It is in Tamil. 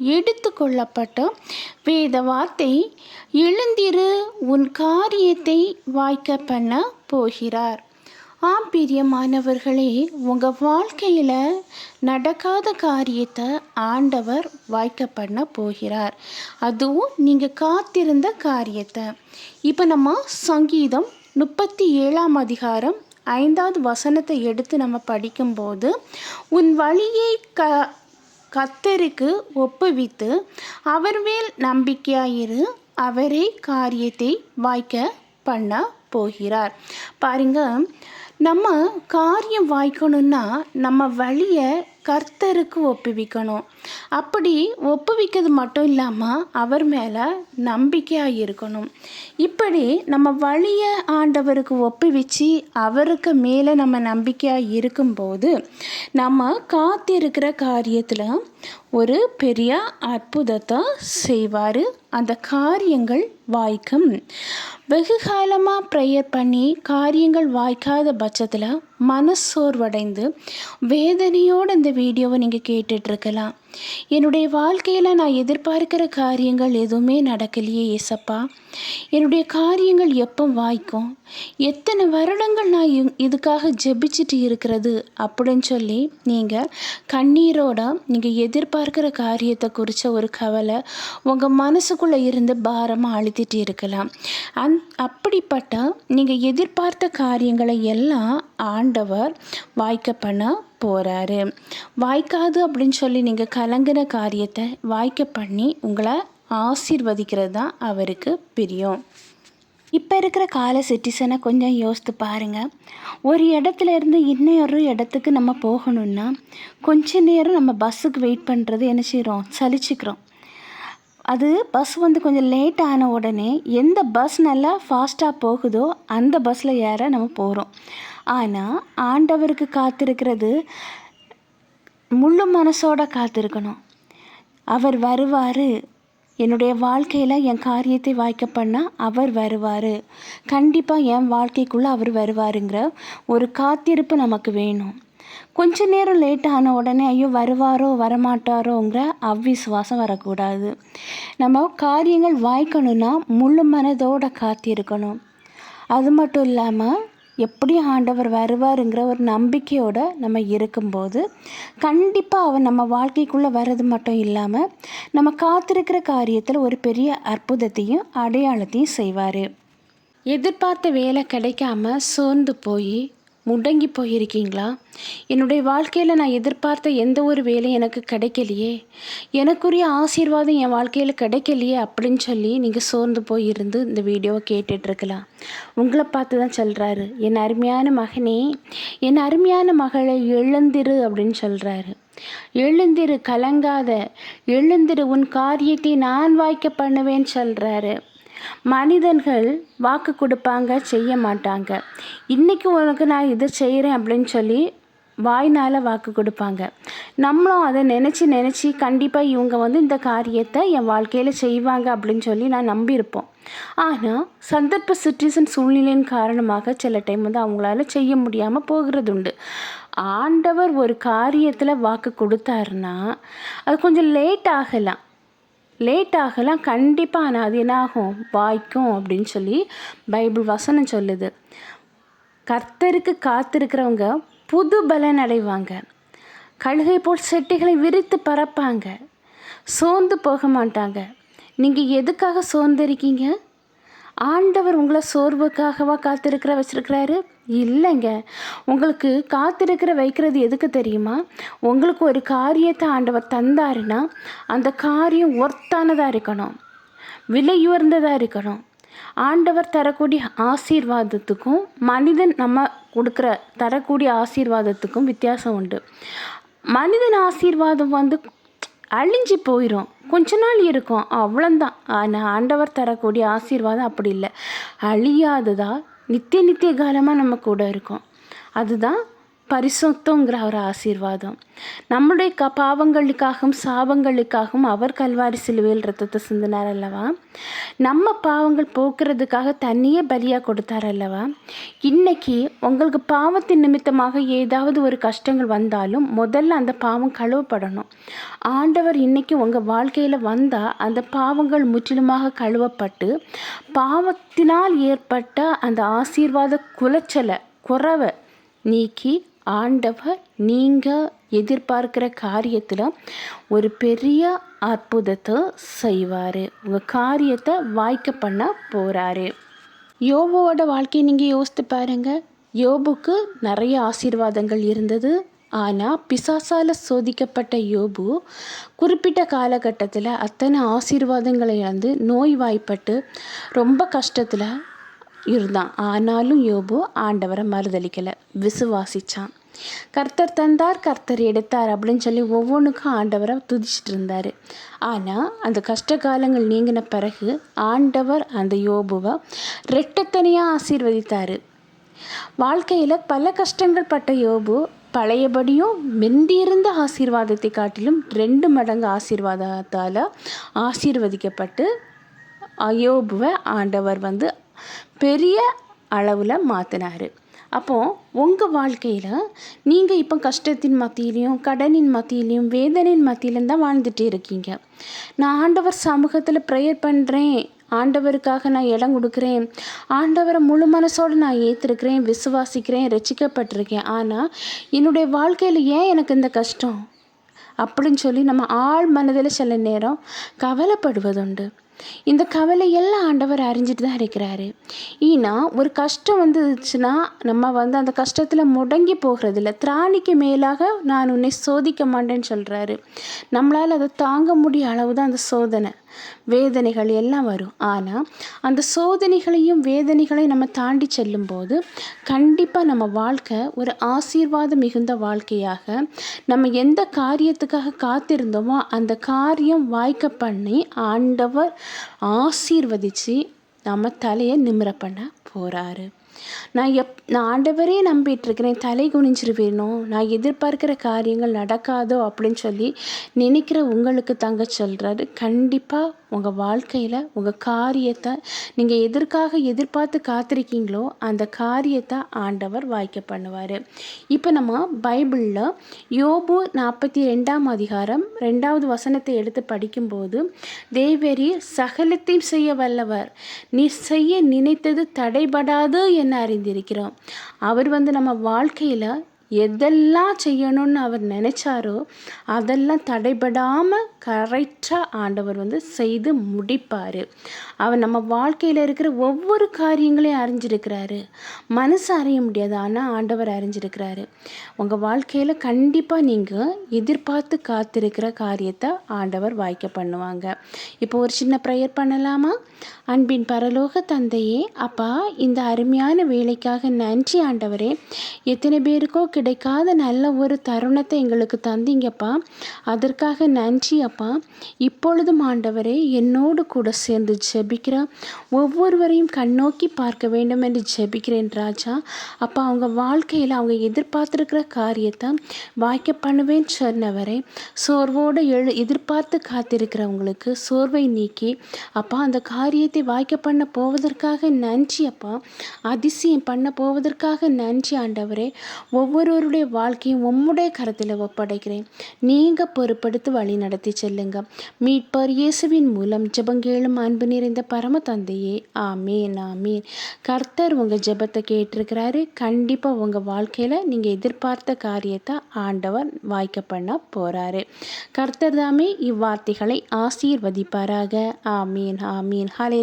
எடுத்துக்கொள்ளப்பட்ட வேத வார்த்தை எழுந்திரு உன் காரியத்தை வாய்க்க பண்ண போகிறார். ஆம் பிரியமானவர்களே உங்கள் வாழ்க்கையில் நடக்காத காரியத்தை ஆண்டவர் வாய்க்க பண்ண போகிறார். அதுவும் நீங்கள் காத்திருந்த காரியத்தை. இப்போ நம்ம சங்கீதம் முப்பத்தி ஏழாம் அதிகாரம் ஐந்தாவது வசனத்தை எடுத்து நம்ம படிக்கும்போது உன் வழியை க கத்தருக்கு ஒப்புவித்து அவர் மேல் நம்பிக்கையாயிரு அவரே காரியத்தை வாய்க்க பண்ண போகிறார். பாருங்க நம்ம காரியம் வாய்க்கணும்னா நம்ம வழியை கர்த்தருக்கு ஒப்புவிக்கணும். அப்படி ஒப்புவிக்கிறது மட்டும் இல்லாமல் அவர் மேலே நம்பிக்கையாக இருக்கணும். இப்படி நம்ம வழியை ஆண்டவருக்கு ஒப்புவிச்சு அவருக்கு மேலே நம்ம நம்பிக்கையாக இருக்கும்போது நம்ம காத்திருக்கிற காரியத்தில் ஒரு பெரிய அற்புதத்தை செய்வார். அந்த காரியங்கள் வாய்க்கும். வெகு காலமாக ப்ரேயர் பண்ணி காரியங்கள் வாய்க்காத பட்சத்தில் மனசோர்வடைந்து வேதனையோடு இந்த வீடியோவை நீங்கள் கேட்டுட்ருக்கலாம் என்னுடைய வாழ்க்கையில் நான் எதிர்பார்க்கிற காரியங்கள் எதுவுமே நடக்கலையே ஏசப்பா. என்னுடைய காரியங்கள் எப்போ வாய்க்கும்? எத்தனை வருடங்கள் நான் இதுக்காக ஜெபிச்சுட்டு இருக்கிறது அப்படின்னு சொல்லி நீங்கள் கண்ணீரோட நீங்கள் எதிர்பார்க்கிற காரியத்தை குறித்த ஒரு கவலை உங்கள் மனசுக்குள்ளே இருந்து பாரமாக அழுத்திட்டு இருக்கலாம். அந் அப்படிப்பட்ட நீங்கள் எதிர்பார்த்த காரியங்களை எல்லாம் ஆண்டவர் வாய்க்க பண்ண போகிறாரு வாய்க்காது அப்படின்னு சொல்லி நீங்கள் கலங்கின காரியத்தை வாய்க்க பண்ணி உங்களை ஆசீர்வதிக்கிறது தான் அவருக்கு பிரியம். இப்போ இருக்கிற கால சிட்டிசனை கொஞ்சம் யோசித்து பாருங்கள் ஒரு இடத்துல இருந்து இன்னொரு இடத்துக்கு நம்ம போகணுன்னா கொஞ்ச நேரம் நம்ம பஸ்ஸுக்கு வெயிட் பண்ணுறது என்ன செய்கிறோம் சலிச்சுக்கிறோம். அது பஸ் வந்து கொஞ்சம் லேட் ஆன உடனே எந்த பஸ் நல்லா ஃபாஸ்ட்டாக போகுதோ அந்த பஸ்ஸில் ஏற நம்ம போகிறோம் ஆனால் ஆண்டவருக்கு காத்திருக்கிறது முழு மனசோட காத்திருக்கணும். அவர் வருவார். என்னுடைய வாழ்க்கையில் என் காரியத்தை வாய்க்க பண்ணால் அவர் வருவார். கண்டிப்பாக என் வாழ்க்கைக்குள்ளே அவர் வருவாருங்கிற ஒரு காத்திருப்பு நமக்கு வேணும். கொஞ்ச நேரம் லேட் ஆன உடனே ஐயோ வருவாரோ வரமாட்டாரோங்கிற அவ்விசுவாசம் வரக்கூடாது. நம்ம காரியங்கள் வாய்க்கணும்னா முழு மனதோட காத்திருக்கணும். அது மட்டும் இல்லாமல் எப்படி ஆண்டவர் வருவாருங்கிற ஒரு நம்பிக்கையோடு நம்ம இருக்கும்போது கண்டிப்பாக அவர் நம்ம வாழ்க்கைக்குள்ளே வர்றது மட்டும் இல்லாமல் நம்ம காத்திருக்கிற காரியத்தில் ஒரு பெரிய அற்புதத்தையும் அடையாளத்தையும் செய்வார். எதிர்பார்த்த வேலை கிடைக்காம சோர்ந்து போய் முடங்கி போயிருக்கீங்களா? என்னுடைய வாழ்க்கையில் நான் எதிர்பார்த்த எந்த ஒரு வேலையும் எனக்கு கிடைக்கலையே. எனக்குரிய ஆசீர்வாதம் என் வாழ்க்கையில் கிடைக்கலையே அப்படின்னு சொல்லி நீங்கள் சோர்ந்து போயிருந்து இந்த வீடியோவை கேட்டுட்ருக்கலாம். உங்களை பார்த்து தான் சொல்கிறாரு என் அருமையான மகனே என் அருமையான மகளை எழுந்திரு அப்படின்னு சொல்கிறாரு எழுந்திரு கலங்காத. எழுந்திரு உன் காரியத்தை நான் வாய்க்க பண்ணுவேன்னு சொல்கிறாரு மனிதர்கள் வாக்கு கொடுப்பாங்க செய்ய மாட்டாங்க. இன்றைக்கி உனக்கு நான் இதை செய்கிறேன் அப்படின்னு சொல்லி வாய்னால் வாக்கு கொடுப்பாங்க. நம்மளும் அதை நினச்சி நினச்சி கண்டிப்பாக இவங்க வந்து இந்த காரியத்தை என் வாழ்க்கையில் செய்வாங்க அப்படின்னு சொல்லி நான் நம்பியிருப்போம். ஆனால் சந்தர்ப்ப சுச்சுவேஷன் சூழ்நிலையின் காரணமாக சில டைம் வந்து அவங்களால செய்ய முடியாமல் போகிறது உண்டு. ஆண்டவர் ஒரு காரியத்தில் வாக்கு கொடுத்தாருன்னா அது கொஞ்சம் லேட் ஆகலாம். லேட் ஆகலாம் கண்டிப்பாக ஆனால் அது என்ன ஆகும் வாய்க்கும் அப்படின்னு சொல்லி பைபிள் வசனம் சொல்லுது. கர்த்தருக்கு காத்திருக்கிறவங்க புது பலன் அடைவாங்க. கழுகை போல் செட்டிகளை விரித்து பறப்பாங்க சோர்ந்து போக மாட்டாங்க. நீங்கள் எதுக்காக சோர்ந்திருக்கீங்க? ஆண்டவர் உங்களை சோர்வுக்காகவா காத்திருக்கிற வச்சுருக்கிறாரு? இல்லைங்க. உங்களுக்கு காத்திருக்கிற வைக்கிறது எதுக்கு தெரியுமா? உங்களுக்கு ஒரு காரியத்தை ஆண்டவர் தந்தாருன்னா அந்த காரியம் ஒர்த்தானதாக இருக்கணும். விலையுயர்ந்ததாக இருக்கணும். ஆண்டவர் தரக்கூடிய ஆசீர்வாதத்துக்கும் மனிதன் நம்ம கொடுக்குற தரக்கூடிய ஆசீர்வாதத்துக்கும் வித்தியாசம் உண்டு. மனிதன் ஆசீர்வாதம் வந்து அழிஞ்சு போயிடும் கொஞ்ச நாள் இருக்கும். அவ்வளோந்தான் ஆனால் ஆண்டவர் தரக்கூடிய ஆசீர்வாதம் அப்படி இல்லை. அழியாததாக நித்திய நித்திய காலமாக நம்ம கூட இருக்கும். அதுதான் பரிசுத்தங்கிற ஒரு ஆசீர்வாதம். நம்முடைய க பாவங்களுக்காகவும் சாபங்களுக்காகவும் அவர் கல்வாரி சிலுவையில் ரத்தத்தை சிந்தினார் அல்லவா? நம்ம பாவங்கள் போக்குறதுக்காக தண்ணியே பலியாக கொடுத்தார் அல்லவா? இன்னைக்கு உங்களுக்கு பாவத்தின் நிமித்தமாக ஏதாவது ஒரு கஷ்டங்கள் வந்தாலும் முதல்ல அந்த பாவம் கழுவப்படணும். ஆண்டவர் இன்னைக்கு உங்கள் வாழ்க்கையில் வந்தால் அந்த பாவங்கள் முற்றிலுமாக கழுவப்பட்டு பாவத்தினால் ஏற்பட்ட அந்த ஆசீர்வாத குலைச்சலை குறவை நீக்கி ஆண்டவர் நீங்கள் எதிர்பார்க்கிற காரியத்தில் ஒரு பெரிய அற்புதத்தை செய்வார். உங்கள் காரியத்தை வாய்க்க பண்ண போகிறாரு யோபுவோட வாழ்க்கையை நீங்கள் யோசித்து பாருங்கள் யோபுக்கு நிறைய ஆசீர்வாதங்கள் இருந்தது. ஆனால் பிசாசால் சோதிக்கப்பட்ட யோபு குறிப்பிட்ட காலகட்டத்தில் அத்தனை ஆசீர்வாதங்களை இழந்து நோய்வாய்ப்பட்டு ரொம்ப கஷ்டத்தில் இருந்தான். ஆனாலும் யோபு ஆண்டவரை மறுதளிக்கலை விசுவாசித்தான் கர்த்தர் தந்தார் கர்த்தர் எடுத்தார் அப்படின்னு சொல்லி ஒவ்வொன்றுக்கும் ஆண்டவரை துதிச்சிட்டு இருந்தார். ஆனால் அந்த கஷ்ட காலங்கள் நீங்கின பிறகு ஆண்டவர் அந்த யோபுவை ரெட்டத்தனியாக ஆசீர்வதித்தார். வாழ்க்கையில் பல கஷ்டங்கள் பட்ட யோபு பழையபடியும் மிந்தியிருந்த ஆசீர்வாதத்தை காட்டிலும் ரெண்டு மடங்கு ஆசீர்வாதத்தால் ஆசீர்வதிக்கப்பட்டு அயோபுவை ஆண்டவர் வந்து பெரிய அளவில் மாற்றினார் அப்போது உங்கள் வாழ்க்கையில் நீங்கள் இப்போ கஷ்டத்தின் மத்தியிலையும் கடனின் மத்தியிலையும் வேதனையின் மத்தியிலும் தான் வாழ்ந்துட்டு இருக்கீங்க. நான் ஆண்டவர் சமூகத்தில் ப்ரேயர் பண்ணுறேன் ஆண்டவருக்காக நான் இடம் கொடுக்குறேன். ஆண்டவரை முழு மனசோடு நான் ஏற்றிருக்கிறேன் விசுவாசிக்கிறேன் ரசிக்கப்பட்டிருக்கேன். ஆனால் என்னுடைய வாழ்க்கையில் ஏன் எனக்கு இந்த கஷ்டம்? அப்படின்னு சொல்லி நம்ம ஆள் மனதில் சில நேரம் கவலைப்படுவதுண்டு. இந்த கவலையெல்லாம் ஆண்டவர் அறிஞ்சிட்டு தான் இருக்கிறாரு. ஏன்னா ஒரு கஷ்டம் வந்துச்சுன்னா நம்ம வந்து அந்த கஷ்டத்தில் முடங்கி போகிறதில்ல. திராணிக்கு மேலாக நான் உன்னை சோதிக்க மாட்டேன்னு சொல்கிறாரு நம்மளால் அதை தாங்க முடிய அளவு தான் அந்த சோதனை. வேதனைகள் எல்லாம் வரும். ஆனால் அந்த சோதனைகளையும் வேதனைகளையும் நம்ம தாண்டி செல்லும்போது கண்டிப்பாக நம்ம வாழ்க்கை ஒரு ஆசீர்வாதம் மிகுந்த வாழ்க்கையாக நம்ம எந்த காரியத்துக்காக காத்திருந்தோமோ அந்த காரியம் வாய்க்க பண்ணி ஆண்டவர் ஆசீர்வதித்து நம்ம தலையை நிமிர பண்ண போகிறாரு நான் எப் நான் ஆண்டவரே நம்பிட்டுருக்கிறேன் தலை குனிஞ்சிருவேணும் நான் எதிர்பார்க்கிற காரியங்கள் நடக்காதோ? அப்படின்னு சொல்லி நினைக்கிற உங்களுக்கு தங்க சொல்கிறாரு கண்டிப்பாக உங்கள் வாழ்க்கையில் உங்கள் காரியத்தை நீங்கள் எதற்காக எதிர்பார்த்து காத்திருக்கீங்களோ அந்த காரியத்தை ஆண்டவர் வாய்க்க பண்ணுவார். இப்போ நம்ம பைபிளில் யோபு நாற்பத்தி ரெண்டாம் அதிகாரம் ரெண்டாவது வசனத்தை எடுத்து படிக்கும்போது தேவரி சகலத்தையும் செய்ய வல்லவர் நீ செய்ய நினைத்தது தடைபடாது என அறிந்திருக்கிறோம். அவர் வந்து நம்ம வாழ்க்கையில் எதெல்லாம் செய்யணும்னு அவர் நினச்சாரோ அதெல்லாம் தடைபடாமல் கரெக்டாக ஆண்டவர் வந்து செய்து முடிப்பார். அவர் நம்ம வாழ்க்கையில் இருக்கிற ஒவ்வொரு காரியங்களையும் அறிஞ்சிருக்கிறாரு. மனசு அறிய முடியாது ஆனால் ஆண்டவர் அறிஞ்சிருக்கிறாரு. உங்கள் வாழ்க்கையில் கண்டிப்பாக நீங்கள் எதிர்பார்த்து காத்திருக்கிற காரியத்தை ஆண்டவர் வாய்க்க பண்ணுவாங்க. இப்போ ஒரு சின்ன ப்ரேயர் பண்ணலாமா? அன்பின் பரலோக தந்தையே அப்பா இந்த அருமையான வேலைக்காக நன்றி ஆண்டவரே. எத்தனை பேருக்கோ கிடைக்காத நல்ல ஒரு தருணத்தை எங்களுக்கு தந்தீங்கப்பா. அதற்காக நன்றி அப்பா அப்பா இப்பொழுதும் ஆண்டவரே என்னோடு கூட சேர்ந்து ஜெபிக்கிற. ஒவ்வொருவரையும் கண்ணோக்கி பார்க்க வேண்டும் என்று ஜெபிக்கிறேன் ராஜா. அப்பா அவங்க வாழ்க்கையில் அவங்க எதிர்பார்த்துருக்கிற காரியத்தை வாய்க்க பண்ணுவேன் சொன்னவரை. சோர்வோடு எழு எதிர்பார்த்து காத்திருக்கிறவங்களுக்கு சோர்வை நீக்கி அப்பா அந்த காரியத்தை வாய்க்க பண்ண போவதற்காக நன்றி அப்பா. அதிசயம் பண்ண போவதற்காக நன்றி ஆண்டவரே. ஒவ்வொருவருடைய வாழ்க்கையும் உம்முடைய கரத்தில் ஒப்படைக்கிறேன். நீங்கள் பொறுப்படுத்தி வழி நடத்தி செல்லுங்க. மீட்பர் இயேசுவின் மூலம் ஜெபங்கேளும் அன்பு நிறைந்த பரம தந்தையே. ஆமேன் ஆமேன். கர்த்தர் உங்கள் ஜெபத்தை கேட்டிருக்கிறாரு. கண்டிப்பாக உங்கள் வாழ்க்கையில் நீங்கள் எதிர்பார்த்த காரியத்தை ஆண்டவர் வாய்க்க பண்ண போகிறாரு கர்த்தர் தாமே இவ்வார்த்தைகளை ஆசீர்வதிப்பாராக. ஆமீன் ஆமீன். ஹலே